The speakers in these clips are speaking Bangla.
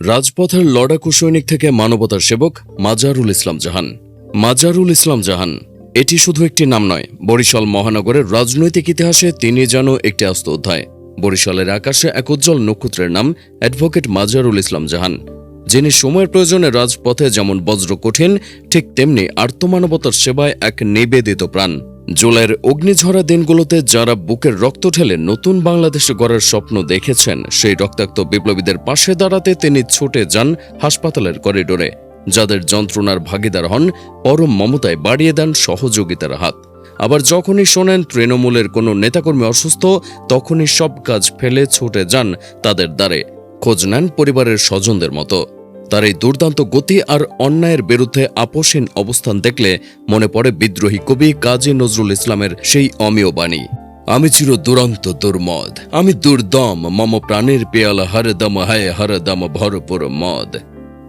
রাজপথের লড়াকু সৈনিক থেকে মানবতার সেবক মাজারুল ইসলাম জাহান। মাজারুল ইসলাম জাহান, এটি শুধু একটি নাম নয়, বরিশাল মহানগরের রাজনৈতিক ইতিহাসে তিনি যেন একটি আস্ত অধ্যায়। বরিশালের আকাশে এক উজ্জ্বল নক্ষত্রের নাম অ্যাডভোকেট মাজারুল ইসলাম জাহান, যিনি সময়ের প্রয়োজনে রাজপথে যেমন বজ্র কঠিন, ঠিক তেমনি আর্তমানবতার সেবায় এক নিবেদিত প্রাণ। জুলাইয়ের অগ্নিঝরা দিনগুলোতে যারা বুকের রক্ত ঠেলে নতুন বাংলাদেশ গড়ার স্বপ্ন দেখেছেন, সেই রক্তাক্ত বিপ্লবীদের পাশে দাঁড়াতে তিনি ছুটে যান হাসপাতালের করিডোরে। যাদের যন্ত্রণার ভাগিদার হন, পরম মমতায় বাড়িয়ে দেন সহযোগিতার হাত। আবার যখনই শোনেন তৃণমূলের কোনো নেতাকর্মী অসুস্থ, তখনই সব কাজ ফেলে ছুটে যান তাদের দ্বারে। খোঁজ নেন পরিবারের স্বজনদের মতো। তার এই দুর্দান্ত গতি আর অন্যায়ের বিরুদ্ধে আপোষহীন অবস্থান দেখলে মনে পড়ে বিদ্রোহী কবি কাজী নজরুল ইসলামের সেই অমীয় বাণী। আমি চির দুরন্ত দুর্মদ, আমি দুর্দম, মম প্রাণের পেয়ালা হরদম হায় হরদম ভরপুর মদ।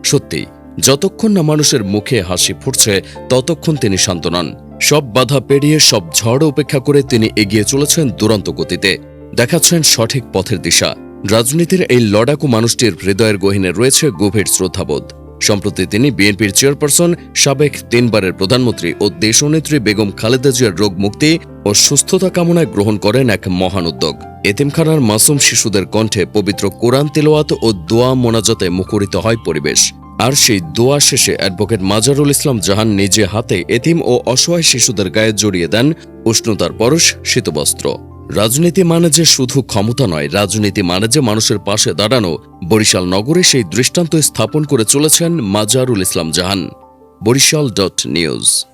সত্যি, যতক্ষণ না মানুষের মুখে হাসি ফুটছে, ততক্ষণ তিনি শান্ত নন। সব বাধা পেরিয়ে, সব ঝড় উপেক্ষা করে তিনি এগিয়ে চলেছেন দুরন্ত গতিতে। দেখাচ্ছেন সঠিক পথের দিশা। রাজনীতির এই লড়াকু মানুষটির হৃদয়ের গহীনে রয়েছে গভীর শ্রদ্ধাবোধ। সম্প্রতি তিনি বিএনপির চেয়ারপারসন সাবেক তিনবারের প্রধানমন্ত্রী ও দেশনেত্রী বেগম খালেদা জিয়ার রোগ মুক্তি ও সুস্থতা কামনায় গ্রহণ করেন এক মহান উদ্যোগ। এতিমখানার মাসুম শিশুদের কণ্ঠে পবিত্র কোরআন তেলোয়াত ও দোয়া মোনাজাতে মুখরিত হয় পরিবেশ। আর সেই দোয়া শেষে অ্যাডভোকেট মাজারুল ইসলাম জাহান নিজে হাতে এতিম ও অসহায় শিশুদের গায়ে জড়িয়ে দেন উষ্ণতার পরশ শীতবস্ত্র। রাজনীতি মানে যে শুধু ক্ষমতা নয়, রাজনীতি মানে যে মানুষের পাশে দাঁড়ানো। বরিশাল নগরে সেই দৃষ্টান্ত স্থাপন করে চলেছেন মাজারুল ইসলাম জাহান। Barishal dot news.